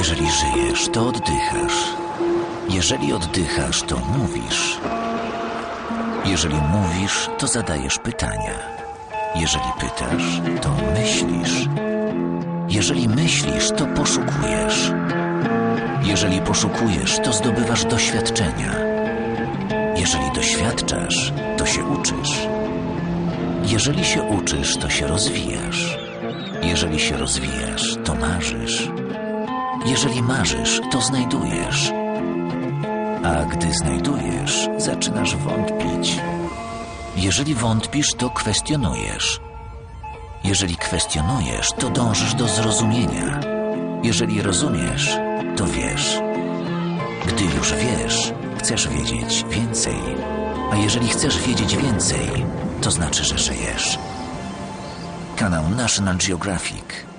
Jeżeli żyjesz, to oddychasz. Jeżeli oddychasz, to mówisz. Jeżeli mówisz, to zadajesz pytania. Jeżeli pytasz, to myślisz. Jeżeli myślisz, to poszukujesz. Jeżeli poszukujesz, to zdobywasz doświadczenia. Jeżeli doświadczasz, to się uczysz. Jeżeli się uczysz, to się rozwijasz. Jeżeli się rozwijasz, to marzysz. Jeżeli marzysz, to znajdujesz. A gdy znajdujesz, zaczynasz wątpić. Jeżeli wątpisz, to kwestionujesz. Jeżeli kwestionujesz, to dążysz do zrozumienia. Jeżeli rozumiesz, to wiesz. Gdy już wiesz, chcesz wiedzieć więcej. A jeżeli chcesz wiedzieć więcej, to znaczy, że żyjesz. Kanał National Geographic